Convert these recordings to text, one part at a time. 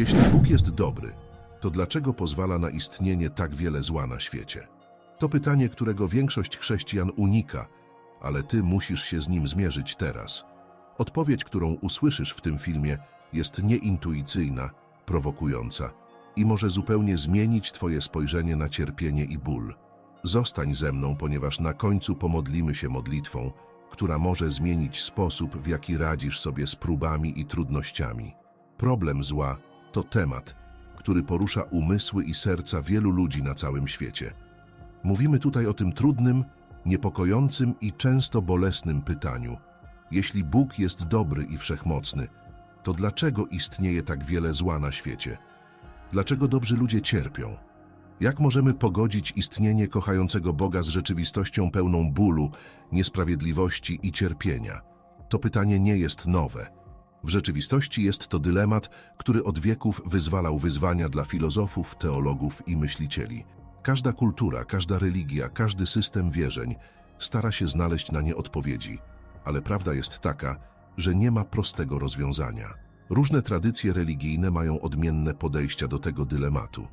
Jeśli Bóg jest dobry, to dlaczego pozwala na istnienie tak wiele zła na świecie? To pytanie, którego większość chrześcijan unika, ale ty musisz się z nim zmierzyć teraz. Odpowiedź, którą usłyszysz w tym filmie, jest nieintuicyjna, prowokująca i może zupełnie zmienić twoje spojrzenie na cierpienie i ból. Zostań ze mną, ponieważ na końcu pomodlimy się modlitwą, która może zmienić sposób, w jaki radzisz sobie z próbami i trudnościami. Problem zła to temat, który porusza umysły i serca wielu ludzi na całym świecie. Mówimy tutaj o tym trudnym, niepokojącym i często bolesnym pytaniu. Jeśli Bóg jest dobry i wszechmocny, to dlaczego istnieje tak wiele zła na świecie? Dlaczego dobrzy ludzie cierpią? Jak możemy pogodzić istnienie kochającego Boga z rzeczywistością pełną bólu, niesprawiedliwości i cierpienia? To pytanie nie jest nowe. W rzeczywistości jest to dylemat, który od wieków wyzwalał wyzwania dla filozofów, teologów i myślicieli. Każda kultura, każda religia, każdy system wierzeń stara się znaleźć na nie odpowiedzi, ale prawda jest taka, że nie ma prostego rozwiązania. Różne tradycje religijne mają odmienne podejścia do tego dylematu.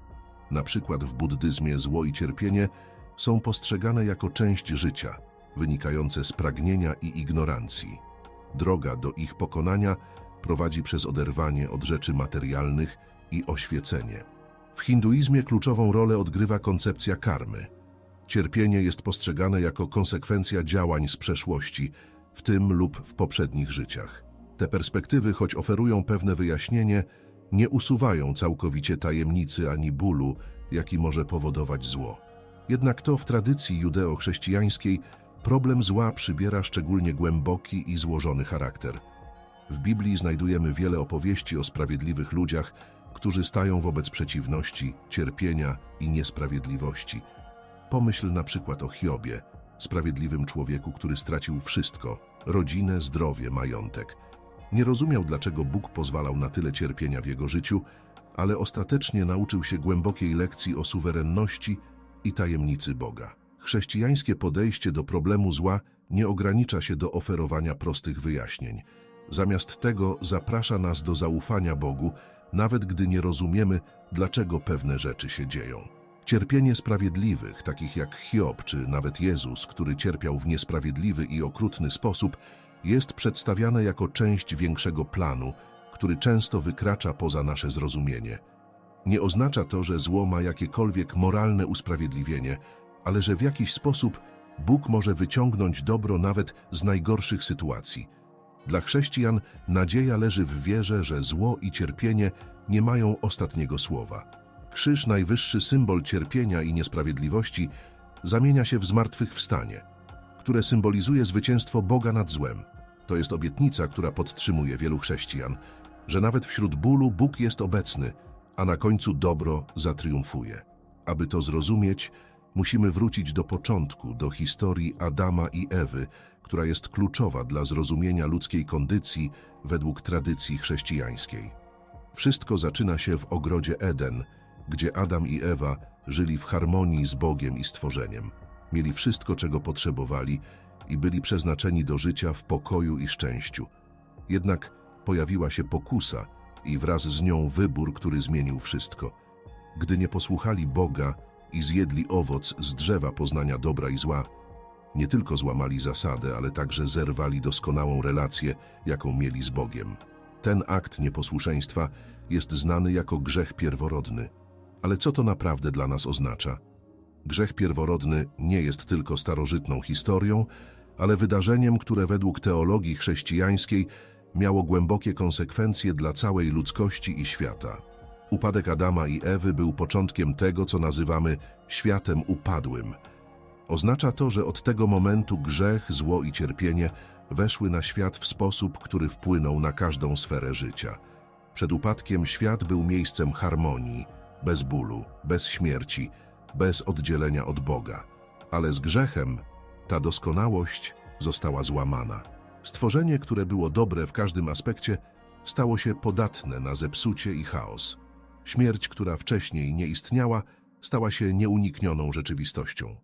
Na przykład w buddyzmie zło i cierpienie są postrzegane jako część życia, wynikające z pragnienia i ignorancji. Droga do ich pokonania prowadzi przez oderwanie od rzeczy materialnych i oświecenie. W hinduizmie kluczową rolę odgrywa koncepcja karmy. Cierpienie jest postrzegane jako konsekwencja działań z przeszłości, w tym lub w poprzednich życiach. Te perspektywy, choć oferują pewne wyjaśnienie, nie usuwają całkowicie tajemnicy ani bólu, jaki może powodować zło. Jednak to w tradycji judeo-chrześcijańskiej problem zła przybiera szczególnie głęboki i złożony charakter. W Biblii znajdujemy wiele opowieści o sprawiedliwych ludziach, którzy stają wobec przeciwności, cierpienia i niesprawiedliwości. Pomyśl na przykład o Hiobie, sprawiedliwym człowieku, który stracił wszystko rodzinę, zdrowie, majątek. Nie rozumiał, dlaczego Bóg pozwalał na tyle cierpienia w jego życiu, ale ostatecznie nauczył się głębokiej lekcji o suwerenności i tajemnicy Boga. Chrześcijańskie podejście do problemu zła nie ogranicza się do oferowania prostych wyjaśnień. Zamiast tego zaprasza nas do zaufania Bogu, nawet gdy nie rozumiemy, dlaczego pewne rzeczy się dzieją. Cierpienie sprawiedliwych, takich jak Hiob czy nawet Jezus, który cierpiał w niesprawiedliwy i okrutny sposób, jest przedstawiane jako część większego planu, który często wykracza poza nasze zrozumienie. Nie oznacza to, że zło ma jakiekolwiek moralne usprawiedliwienie, ale że w jakiś sposób Bóg może wyciągnąć dobro nawet z najgorszych sytuacji. Dla chrześcijan nadzieja leży w wierze, że zło i cierpienie nie mają ostatniego słowa. Krzyż, najwyższy symbol cierpienia i niesprawiedliwości, zamienia się w zmartwychwstanie, które symbolizuje zwycięstwo Boga nad złem. To jest obietnica, która podtrzymuje wielu chrześcijan, że nawet wśród bólu Bóg jest obecny, a na końcu dobro zatriumfuje. Aby to zrozumieć, musimy wrócić do początku, do historii Adama i Ewy, która jest kluczowa dla zrozumienia ludzkiej kondycji według tradycji chrześcijańskiej. Wszystko zaczyna się w ogrodzie Eden, gdzie Adam i Ewa żyli w harmonii z Bogiem i stworzeniem. Mieli wszystko, czego potrzebowali i byli przeznaczeni do życia w pokoju i szczęściu. Jednak pojawiła się pokusa i wraz z nią wybór, który zmienił wszystko. Gdy nie posłuchali Boga i zjedli owoc z drzewa poznania dobra i zła, nie tylko złamali zasadę, ale także zerwali doskonałą relację, jaką mieli z Bogiem. Ten akt nieposłuszeństwa jest znany jako grzech pierworodny. Ale co to naprawdę dla nas oznacza? Grzech pierworodny nie jest tylko starożytną historią, ale wydarzeniem, które według teologii chrześcijańskiej miało głębokie konsekwencje dla całej ludzkości i świata. Upadek Adama i Ewy był początkiem tego, co nazywamy światem upadłym. Oznacza to, że od tego momentu grzech, zło i cierpienie weszły na świat w sposób, który wpłynął na każdą sferę życia. Przed upadkiem świat był miejscem harmonii, bez bólu, bez śmierci, bez oddzielenia od Boga. Ale z grzechem ta doskonałość została złamana. Stworzenie, które było dobre w każdym aspekcie, stało się podatne na zepsucie i chaos. Śmierć, która wcześniej nie istniała, stała się nieuniknioną rzeczywistością.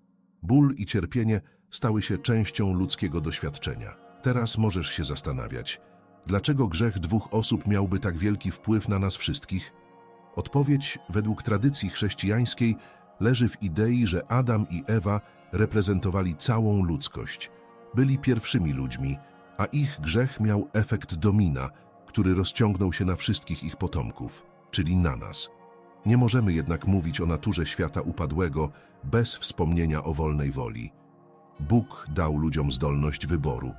Ból i cierpienie stały się częścią ludzkiego doświadczenia. Teraz możesz się zastanawiać, dlaczego grzech dwóch osób miałby tak wielki wpływ na nas wszystkich? Odpowiedź według tradycji chrześcijańskiej leży w idei, że Adam i Ewa reprezentowali całą ludzkość. Byli pierwszymi ludźmi, a ich grzech miał efekt domina, który rozciągnął się na wszystkich ich potomków, czyli na nas. Nie możemy jednak mówić o naturze świata upadłego bez wspomnienia o wolnej woli. Bóg dał ludziom zdolność wyboru.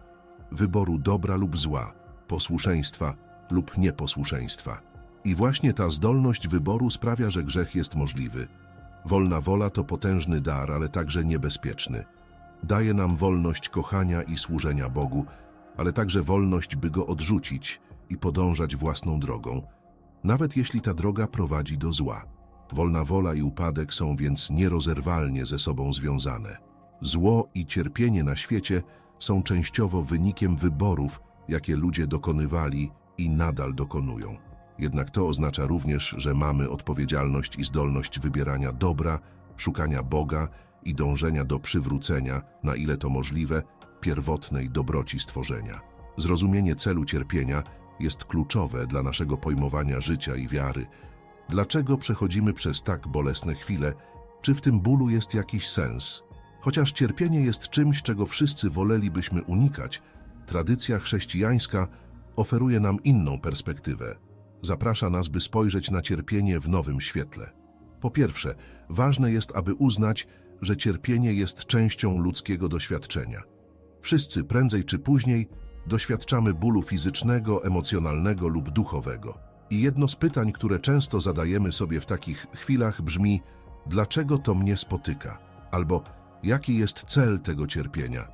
Wyboru dobra lub zła, posłuszeństwa lub nieposłuszeństwa. I właśnie ta zdolność wyboru sprawia, że grzech jest możliwy. Wolna wola to potężny dar, ale także niebezpieczny. Daje nam wolność kochania i służenia Bogu, ale także wolność, by Go odrzucić i podążać własną drogą, nawet jeśli ta droga prowadzi do zła. Wolna wola i upadek są więc nierozerwalnie ze sobą związane. Zło i cierpienie na świecie są częściowo wynikiem wyborów, jakie ludzie dokonywali i nadal dokonują. Jednak to oznacza również, że mamy odpowiedzialność i zdolność wybierania dobra, szukania Boga i dążenia do przywrócenia, na ile to możliwe, pierwotnej dobroci stworzenia. Zrozumienie celu cierpienia jest kluczowe dla naszego pojmowania życia i wiary. Dlaczego przechodzimy przez tak bolesne chwile? Czy w tym bólu jest jakiś sens? Chociaż cierpienie jest czymś, czego wszyscy wolelibyśmy unikać, tradycja chrześcijańska oferuje nam inną perspektywę. Zaprasza nas, by spojrzeć na cierpienie w nowym świetle. Po pierwsze, ważne jest, aby uznać, że cierpienie jest częścią ludzkiego doświadczenia. Wszyscy prędzej czy później doświadczamy bólu fizycznego, emocjonalnego lub duchowego. I jedno z pytań, które często zadajemy sobie w takich chwilach brzmi: dlaczego to mnie spotyka? Albo jaki jest cel tego cierpienia?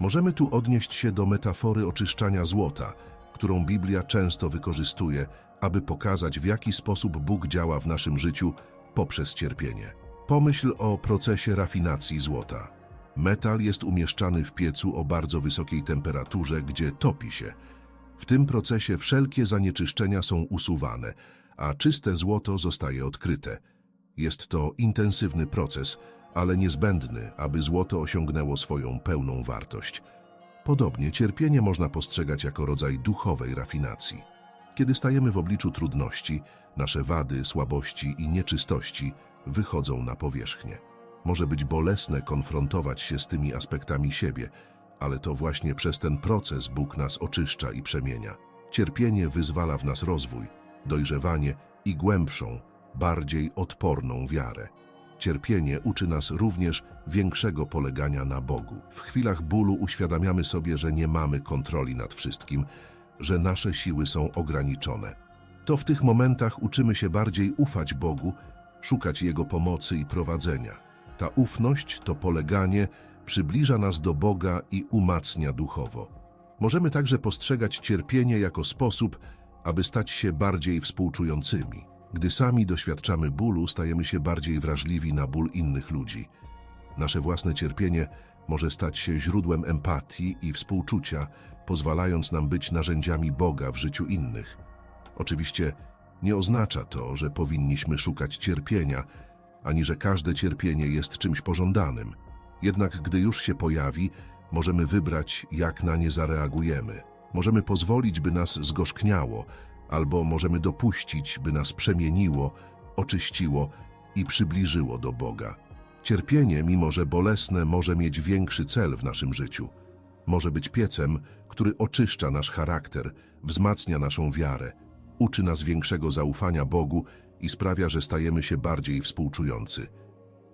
Możemy tu odnieść się do metafory oczyszczania złota, którą Biblia często wykorzystuje, aby pokazać, w jaki sposób Bóg działa w naszym życiu poprzez cierpienie. Pomyśl o procesie rafinacji złota. Metal jest umieszczany w piecu o bardzo wysokiej temperaturze, gdzie topi się. W tym procesie wszelkie zanieczyszczenia są usuwane, a czyste złoto zostaje odkryte. Jest to intensywny proces, ale niezbędny, aby złoto osiągnęło swoją pełną wartość. Podobnie cierpienie można postrzegać jako rodzaj duchowej rafinacji. Kiedy stajemy w obliczu trudności, nasze wady, słabości i nieczystości wychodzą na powierzchnię. Może być bolesne konfrontować się z tymi aspektami siebie, ale to właśnie przez ten proces Bóg nas oczyszcza i przemienia. Cierpienie wyzwala w nas rozwój, dojrzewanie i głębszą, bardziej odporną wiarę. Cierpienie uczy nas również większego polegania na Bogu. W chwilach bólu uświadamiamy sobie, że nie mamy kontroli nad wszystkim, że nasze siły są ograniczone. To w tych momentach uczymy się bardziej ufać Bogu, szukać Jego pomocy i prowadzenia. Ta ufność, to poleganie przybliża nas do Boga i umacnia duchowo. Możemy także postrzegać cierpienie jako sposób, aby stać się bardziej współczującymi. Gdy sami doświadczamy bólu, stajemy się bardziej wrażliwi na ból innych ludzi. Nasze własne cierpienie może stać się źródłem empatii i współczucia, pozwalając nam być narzędziami Boga w życiu innych. Oczywiście nie oznacza to, że powinniśmy szukać cierpienia, ani że każde cierpienie jest czymś pożądanym. Jednak gdy już się pojawi, możemy wybrać, jak na nie zareagujemy. Możemy pozwolić, by nas zgorzkniało, albo możemy dopuścić, by nas przemieniło, oczyściło i przybliżyło do Boga. Cierpienie, mimo że bolesne, może mieć większy cel w naszym życiu. Może być piecem, który oczyszcza nasz charakter, wzmacnia naszą wiarę, uczy nas większego zaufania Bogu i sprawia, że stajemy się bardziej współczujący.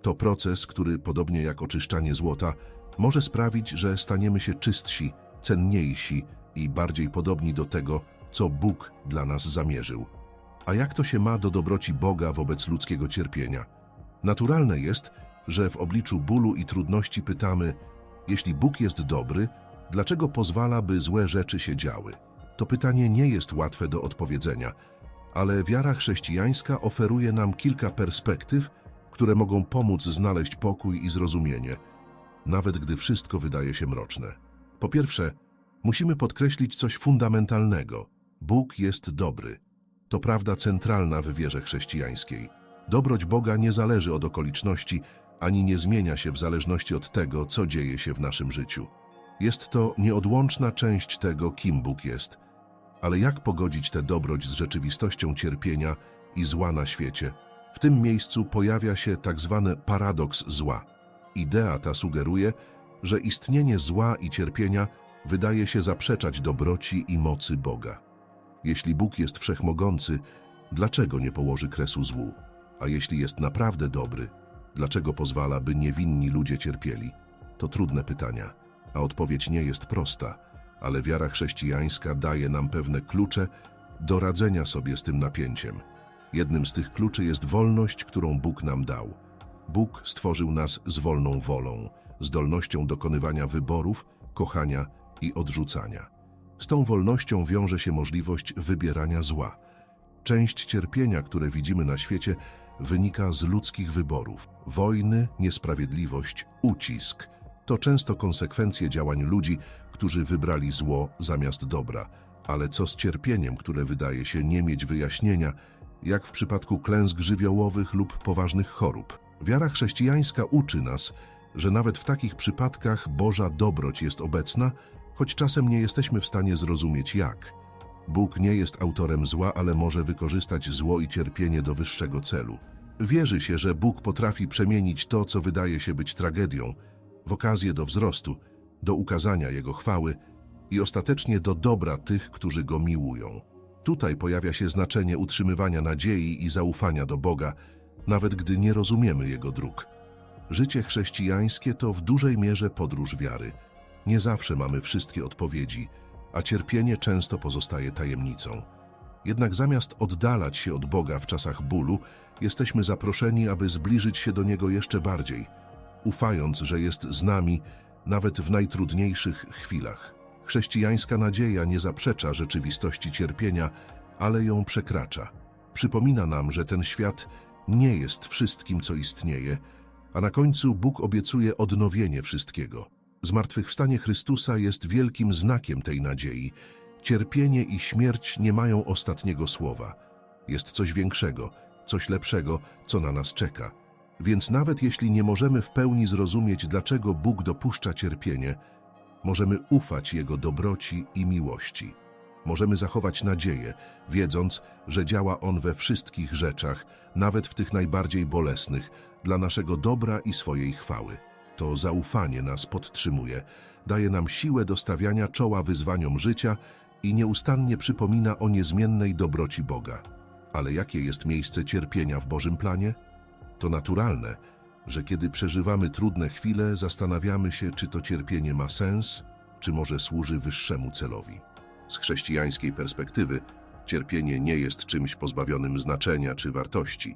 To proces, który, podobnie jak oczyszczanie złota, może sprawić, że staniemy się czystsi, cenniejsi i bardziej podobni do tego, co Bóg dla nas zamierzył. A jak to się ma do dobroci Boga wobec ludzkiego cierpienia? Naturalne jest, że w obliczu bólu i trudności pytamy, jeśli Bóg jest dobry, dlaczego pozwala, by złe rzeczy się działy? To pytanie nie jest łatwe do odpowiedzenia, ale wiara chrześcijańska oferuje nam kilka perspektyw, które mogą pomóc znaleźć pokój i zrozumienie, nawet gdy wszystko wydaje się mroczne. Po pierwsze, musimy podkreślić coś fundamentalnego. Bóg jest dobry. To prawda centralna w wierze chrześcijańskiej. Dobroć Boga nie zależy od okoliczności, ani nie zmienia się w zależności od tego, co dzieje się w naszym życiu. Jest to nieodłączna część tego, kim Bóg jest. Ale jak pogodzić tę dobroć z rzeczywistością cierpienia, i zła na świecie, w tym miejscu pojawia się tak zwany paradoks zła. Idea ta sugeruje, że istnienie zła i cierpienia wydaje się zaprzeczać dobroci i mocy Boga. Jeśli Bóg jest wszechmogący, dlaczego nie położy kresu złu? A jeśli jest naprawdę dobry, dlaczego pozwala, by niewinni ludzie cierpieli? To trudne pytania, a odpowiedź nie jest prosta, ale wiara chrześcijańska daje nam pewne klucze do radzenia sobie z tym napięciem. Jednym z tych kluczy jest wolność, którą Bóg nam dał. Bóg stworzył nas z wolną wolą, zdolnością dokonywania wyborów, kochania i odrzucania. Z tą wolnością wiąże się możliwość wybierania zła. Część cierpienia, które widzimy na świecie, wynika z ludzkich wyborów. Wojny, niesprawiedliwość, ucisk to często konsekwencje działań ludzi, którzy wybrali zło zamiast dobra. Ale co z cierpieniem, które wydaje się nie mieć wyjaśnienia, jak w przypadku klęsk żywiołowych lub poważnych chorób? Wiara chrześcijańska uczy nas, że nawet w takich przypadkach Boża dobroć jest obecna, choć czasem nie jesteśmy w stanie zrozumieć jak. Bóg nie jest autorem zła, ale może wykorzystać zło i cierpienie do wyższego celu. Wierzy się, że Bóg potrafi przemienić to, co wydaje się być tragedią, w okazję do wzrostu, do ukazania Jego chwały i ostatecznie do dobra tych, którzy Go miłują. Tutaj pojawia się znaczenie utrzymywania nadziei i zaufania do Boga, nawet gdy nie rozumiemy Jego dróg. Życie chrześcijańskie to w dużej mierze podróż wiary. Nie zawsze mamy wszystkie odpowiedzi, a cierpienie często pozostaje tajemnicą. Jednak zamiast oddalać się od Boga w czasach bólu, jesteśmy zaproszeni, aby zbliżyć się do Niego jeszcze bardziej, ufając, że jest z nami nawet w najtrudniejszych chwilach. Chrześcijańska nadzieja nie zaprzecza rzeczywistości cierpienia, ale ją przekracza. Przypomina nam, że ten świat nie jest wszystkim, co istnieje, a na końcu Bóg obiecuje odnowienie wszystkiego. Zmartwychwstanie Chrystusa jest wielkim znakiem tej nadziei. Cierpienie i śmierć nie mają ostatniego słowa. Jest coś większego, coś lepszego, co na nas czeka. Więc nawet jeśli nie możemy w pełni zrozumieć, dlaczego Bóg dopuszcza cierpienie, możemy ufać Jego dobroci i miłości. Możemy zachować nadzieję, wiedząc, że działa On we wszystkich rzeczach, nawet w tych najbardziej bolesnych, dla naszego dobra i swojej chwały. To zaufanie nas podtrzymuje, daje nam siłę do stawiania czoła wyzwaniom życia i nieustannie przypomina o niezmiennej dobroci Boga. Ale jakie jest miejsce cierpienia w Bożym planie? To naturalne, że kiedy przeżywamy trudne chwile, zastanawiamy się, czy to cierpienie ma sens, czy może służy wyższemu celowi. Z chrześcijańskiej perspektywy, cierpienie nie jest czymś pozbawionym znaczenia czy wartości.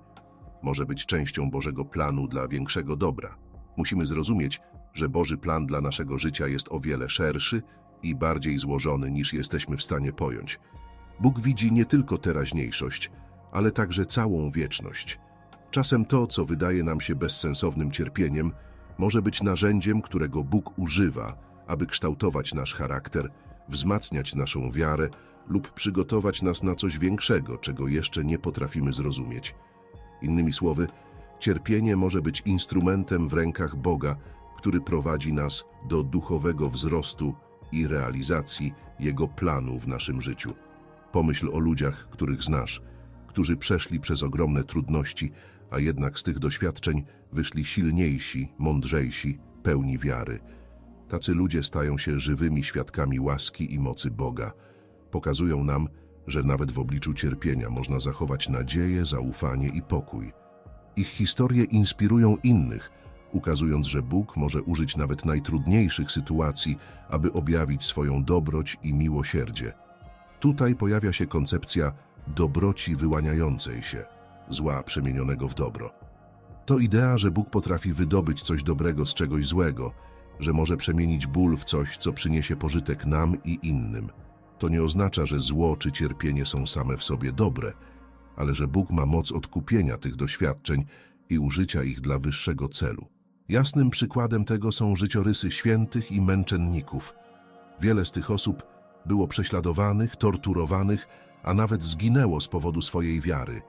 Może być częścią Bożego planu dla większego dobra. Musimy zrozumieć, że Boży plan dla naszego życia jest o wiele szerszy i bardziej złożony niż jesteśmy w stanie pojąć. Bóg widzi nie tylko teraźniejszość, ale także całą wieczność. Czasem to, co wydaje nam się bezsensownym cierpieniem, może być narzędziem, którego Bóg używa, aby kształtować nasz charakter, wzmacniać naszą wiarę lub przygotować nas na coś większego, czego jeszcze nie potrafimy zrozumieć. Innymi słowy, cierpienie może być instrumentem w rękach Boga, który prowadzi nas do duchowego wzrostu i realizacji Jego planu w naszym życiu. Pomyśl o ludziach, których znasz, którzy przeszli przez ogromne trudności, a jednak z tych doświadczeń wyszli silniejsi, mądrzejsi, pełni wiary. Tacy ludzie stają się żywymi świadkami łaski i mocy Boga. Pokazują nam, że nawet w obliczu cierpienia można zachować nadzieję, zaufanie i pokój. Ich historie inspirują innych, ukazując, że Bóg może użyć nawet najtrudniejszych sytuacji, aby objawić swoją dobroć i miłosierdzie. Tutaj pojawia się koncepcja dobroci wyłaniającej się, zła przemienionego w dobro. To idea, że Bóg potrafi wydobyć coś dobrego z czegoś złego, że może przemienić ból w coś, co przyniesie pożytek nam i innym. To nie oznacza, że zło czy cierpienie są same w sobie dobre, ale że Bóg ma moc odkupienia tych doświadczeń i użycia ich dla wyższego celu. Jasnym przykładem tego są życiorysy świętych i męczenników. Wiele z tych osób było prześladowanych, torturowanych, a nawet zginęło z powodu swojej wiary.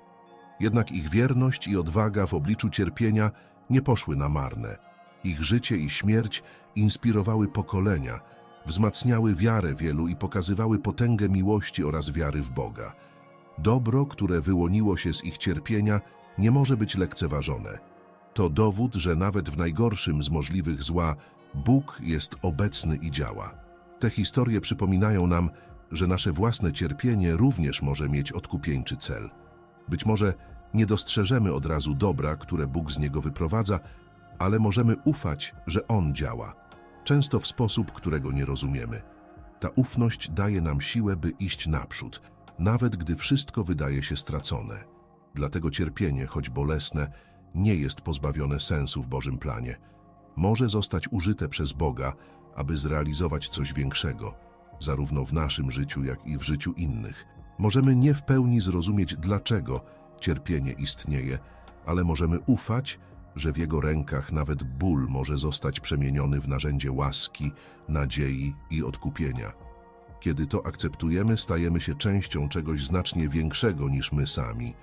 Jednak ich wierność i odwaga w obliczu cierpienia nie poszły na marne. Ich życie i śmierć inspirowały pokolenia, wzmacniały wiarę wielu i pokazywały potęgę miłości oraz wiary w Boga. Dobro, które wyłoniło się z ich cierpienia, nie może być lekceważone. To dowód, że nawet w najgorszym z możliwych zła Bóg jest obecny i działa. Te historie przypominają nam, że nasze własne cierpienie również może mieć odkupieńczy cel. Być może nie dostrzeżemy od razu dobra, które Bóg z niego wyprowadza, ale możemy ufać, że On działa, często w sposób, którego nie rozumiemy. Ta ufność daje nam siłę, by iść naprzód, nawet gdy wszystko wydaje się stracone. Dlatego cierpienie, choć bolesne, nie jest pozbawione sensu w Bożym planie. Może zostać użyte przez Boga, aby zrealizować coś większego, zarówno w naszym życiu, jak i w życiu innych. Możemy nie w pełni zrozumieć, dlaczego cierpienie istnieje, ale możemy ufać, że w Jego rękach nawet ból może zostać przemieniony w narzędzie łaski, nadziei i odkupienia. Kiedy to akceptujemy, stajemy się częścią czegoś znacznie większego niż my sami,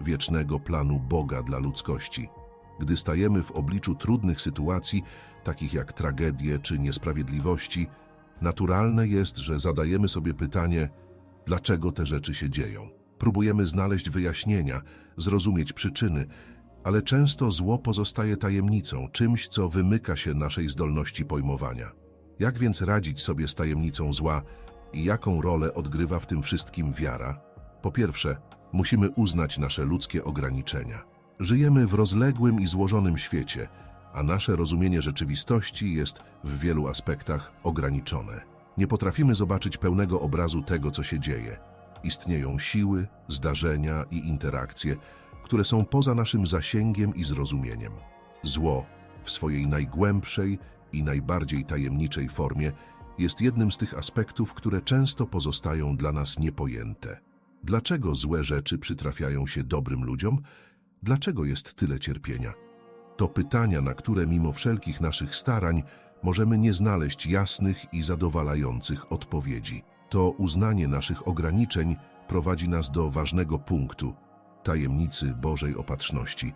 wiecznego planu Boga dla ludzkości. Gdy stajemy w obliczu trudnych sytuacji, takich jak tragedie czy niesprawiedliwości, naturalne jest, że zadajemy sobie pytanie, dlaczego te rzeczy się dzieją. Próbujemy znaleźć wyjaśnienia, zrozumieć przyczyny, ale często zło pozostaje tajemnicą, czymś, co wymyka się naszej zdolności pojmowania. Jak więc radzić sobie z tajemnicą zła i jaką rolę odgrywa w tym wszystkim wiara? Po pierwsze, musimy uznać nasze ludzkie ograniczenia. Żyjemy w rozległym i złożonym świecie, a nasze rozumienie rzeczywistości jest w wielu aspektach ograniczone. Nie potrafimy zobaczyć pełnego obrazu tego, co się dzieje. Istnieją siły, zdarzenia i interakcje, które są poza naszym zasięgiem i zrozumieniem. Zło, w swojej najgłębszej i najbardziej tajemniczej formie, jest jednym z tych aspektów, które często pozostają dla nas niepojęte. Dlaczego złe rzeczy przytrafiają się dobrym ludziom? Dlaczego jest tyle cierpienia? To pytania, na które mimo wszelkich naszych starań możemy nie znaleźć jasnych i zadowalających odpowiedzi. To uznanie naszych ograniczeń prowadzi nas do ważnego punktu tajemnicy Bożej opatrzności.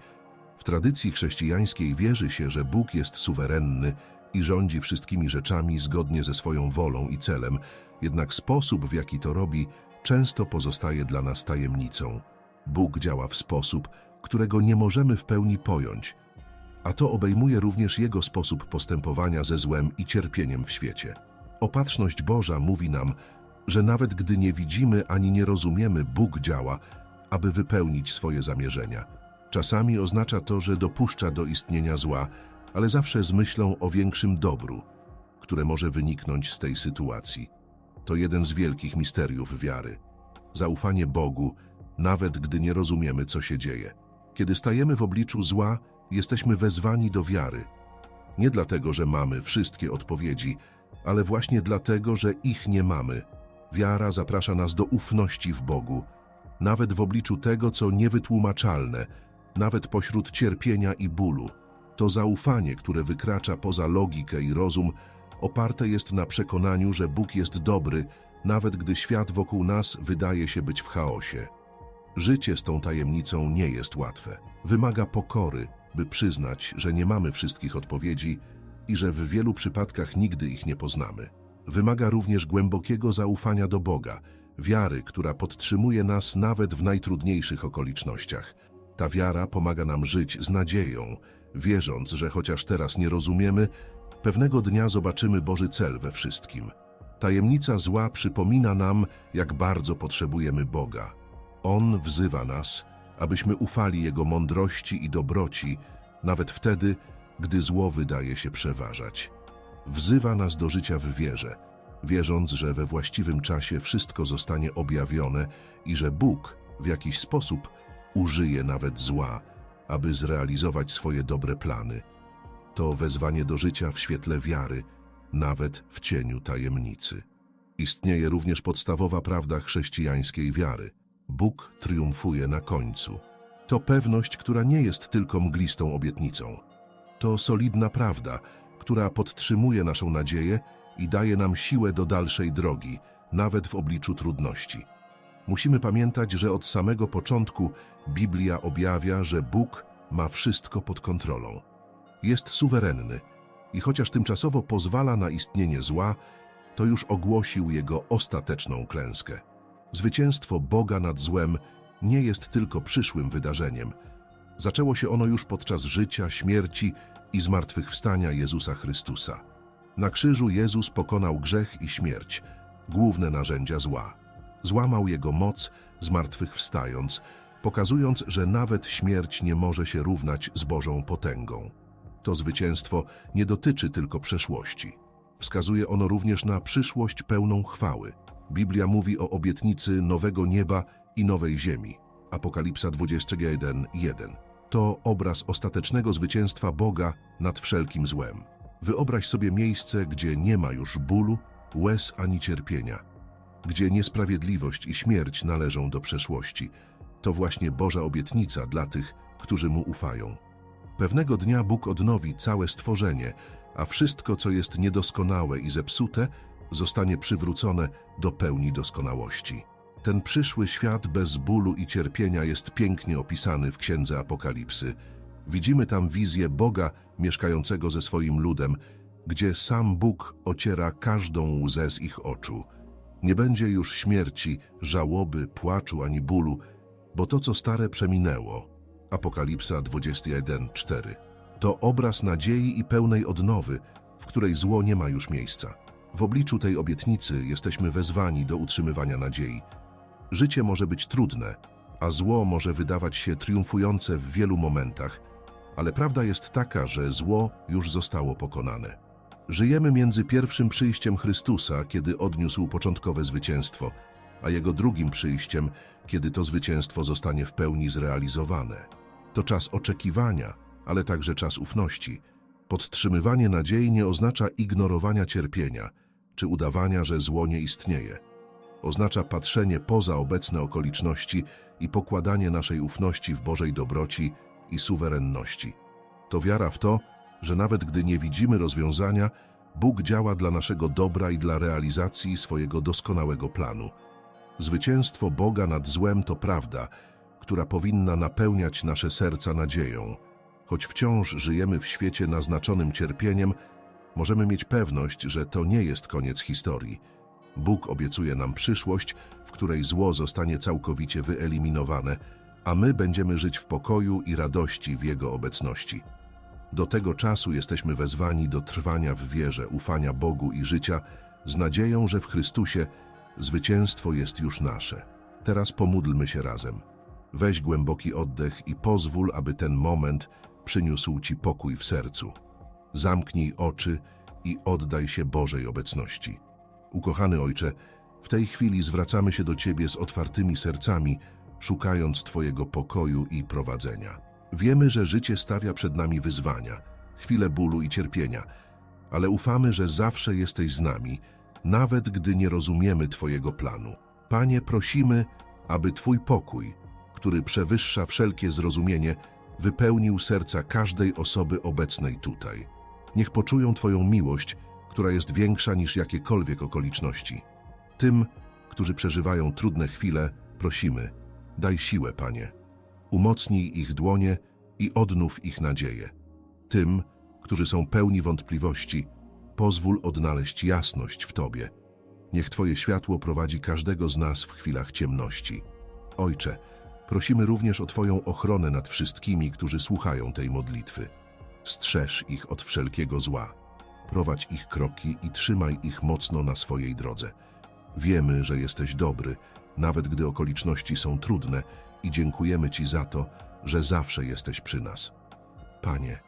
W tradycji chrześcijańskiej wierzy się, że Bóg jest suwerenny i rządzi wszystkimi rzeczami zgodnie ze swoją wolą i celem, jednak sposób, w jaki to robi, często pozostaje dla nas tajemnicą. Bóg działa w sposób, którego nie możemy w pełni pojąć, a to obejmuje również Jego sposób postępowania ze złem i cierpieniem w świecie. Opatrzność Boża mówi nam, że nawet gdy nie widzimy ani nie rozumiemy, Bóg działa, aby wypełnić swoje zamierzenia. Czasami oznacza to, że dopuszcza do istnienia zła, ale zawsze z myślą o większym dobru, które może wyniknąć z tej sytuacji. To jeden z wielkich misteriów wiary. Zaufanie Bogu, nawet gdy nie rozumiemy, co się dzieje. Kiedy stajemy w obliczu zła, jesteśmy wezwani do wiary. Nie dlatego, że mamy wszystkie odpowiedzi, ale właśnie dlatego, że ich nie mamy. Wiara zaprasza nas do ufności w Bogu, nawet w obliczu tego, co niewytłumaczalne, nawet pośród cierpienia i bólu. To zaufanie, które wykracza poza logikę i rozum, oparte jest na przekonaniu, że Bóg jest dobry, nawet gdy świat wokół nas wydaje się być w chaosie. Życie z tą tajemnicą nie jest łatwe. Wymaga pokory, by przyznać, że nie mamy wszystkich odpowiedzi i że w wielu przypadkach nigdy ich nie poznamy. Wymaga również głębokiego zaufania do Boga, wiary, która podtrzymuje nas nawet w najtrudniejszych okolicznościach. Ta wiara pomaga nam żyć z nadzieją, wierząc, że chociaż teraz nie rozumiemy, pewnego dnia zobaczymy Boży cel we wszystkim. Tajemnica zła przypomina nam, jak bardzo potrzebujemy Boga. On wzywa nas, abyśmy ufali Jego mądrości i dobroci, nawet wtedy, gdy zło wydaje się przeważać. Wzywa nas do życia w wierze, wierząc, że we właściwym czasie wszystko zostanie objawione i że Bóg w jakiś sposób użyje nawet zła, aby zrealizować swoje dobre plany. To wezwanie do życia w świetle wiary, nawet w cieniu tajemnicy. Istnieje również podstawowa prawda chrześcijańskiej wiary. Bóg triumfuje na końcu. To pewność, która nie jest tylko mglistą obietnicą. To solidna prawda, która podtrzymuje naszą nadzieję i daje nam siłę do dalszej drogi, nawet w obliczu trudności. Musimy pamiętać, że od samego początku Biblia objawia, że Bóg ma wszystko pod kontrolą. Jest suwerenny i chociaż tymczasowo pozwala na istnienie zła, to już ogłosił jego ostateczną klęskę. Zwycięstwo Boga nad złem nie jest tylko przyszłym wydarzeniem. Zaczęło się ono już podczas życia, śmierci i zmartwychwstania Jezusa Chrystusa. Na krzyżu Jezus pokonał grzech i śmierć, główne narzędzia zła. Złamał jego moc, zmartwychwstając, pokazując, że nawet śmierć nie może się równać z Bożą potęgą. To zwycięstwo nie dotyczy tylko przeszłości. Wskazuje ono również na przyszłość pełną chwały. Biblia mówi o obietnicy nowego nieba i nowej ziemi. Apokalipsa 21:1. To obraz ostatecznego zwycięstwa Boga nad wszelkim złem. Wyobraź sobie miejsce, gdzie nie ma już bólu, łez ani cierpienia, gdzie niesprawiedliwość i śmierć należą do przeszłości. To właśnie Boża obietnica dla tych, którzy Mu ufają. Pewnego dnia Bóg odnowi całe stworzenie, a wszystko, co jest niedoskonałe i zepsute, zostanie przywrócone do pełni doskonałości. Ten przyszły świat bez bólu i cierpienia jest pięknie opisany w Księdze Apokalipsy. Widzimy tam wizję Boga mieszkającego ze swoim ludem, gdzie sam Bóg ociera każdą łzę z ich oczu. Nie będzie już śmierci, żałoby, płaczu ani bólu, bo to, co stare, przeminęło. Apokalipsa 21:4. To obraz nadziei i pełnej odnowy, w której zło nie ma już miejsca. W obliczu tej obietnicy jesteśmy wezwani do utrzymywania nadziei. Życie może być trudne, a zło może wydawać się triumfujące w wielu momentach, ale prawda jest taka, że zło już zostało pokonane. Żyjemy między pierwszym przyjściem Chrystusa, kiedy odniósł początkowe zwycięstwo, a Jego drugim przyjściem, kiedy to zwycięstwo zostanie w pełni zrealizowane. To czas oczekiwania, ale także czas ufności. Podtrzymywanie nadziei nie oznacza ignorowania cierpienia, czy udawania, że zło nie istnieje. Oznacza patrzenie poza obecne okoliczności i pokładanie naszej ufności w Bożej dobroci i suwerenności. To wiara w to, że nawet gdy nie widzimy rozwiązania, Bóg działa dla naszego dobra i dla realizacji swojego doskonałego planu. Zwycięstwo Boga nad złem to prawda, która powinna napełniać nasze serca nadzieją. Choć wciąż żyjemy w świecie naznaczonym cierpieniem, możemy mieć pewność, że to nie jest koniec historii. Bóg obiecuje nam przyszłość, w której zło zostanie całkowicie wyeliminowane, a my będziemy żyć w pokoju i radości w Jego obecności. Do tego czasu jesteśmy wezwani do trwania w wierze, ufania Bogu i życia z nadzieją, że w Chrystusie zwycięstwo jest już nasze. Teraz pomódlmy się razem. Weź głęboki oddech i pozwól, aby ten moment przyniósł Ci pokój w sercu. Zamknij oczy i oddaj się Bożej obecności. Ukochany Ojcze, w tej chwili zwracamy się do Ciebie z otwartymi sercami, szukając Twojego pokoju i prowadzenia. Wiemy, że życie stawia przed nami wyzwania, chwile bólu i cierpienia, ale ufamy, że zawsze jesteś z nami, nawet gdy nie rozumiemy Twojego planu. Panie, prosimy, aby Twój pokój, który przewyższa wszelkie zrozumienie, wypełnił serca każdej osoby obecnej tutaj. Niech poczują Twoją miłość, która jest większa niż jakiekolwiek okoliczności. Tym, którzy przeżywają trudne chwile, prosimy, daj siłę, Panie. Umocnij ich dłonie i odnów ich nadzieję. Tym, którzy są pełni wątpliwości, pozwól odnaleźć jasność w Tobie. Niech Twoje światło prowadzi każdego z nas w chwilach ciemności. Ojcze, prosimy również o Twoją ochronę nad wszystkimi, którzy słuchają tej modlitwy. Strzeż ich od wszelkiego zła. Prowadź ich kroki i trzymaj ich mocno na swojej drodze. Wiemy, że jesteś dobry, nawet gdy okoliczności są trudne i dziękujemy Ci za to, że zawsze jesteś przy nas. Panie,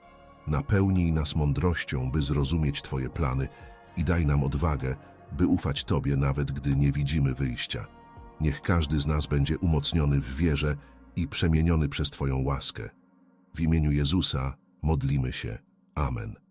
napełnij nas mądrością, by zrozumieć Twoje plany i daj nam odwagę, by ufać Tobie, nawet gdy nie widzimy wyjścia. Niech każdy z nas będzie umocniony w wierze i przemieniony przez Twoją łaskę. W imieniu Jezusa modlimy się. Amen.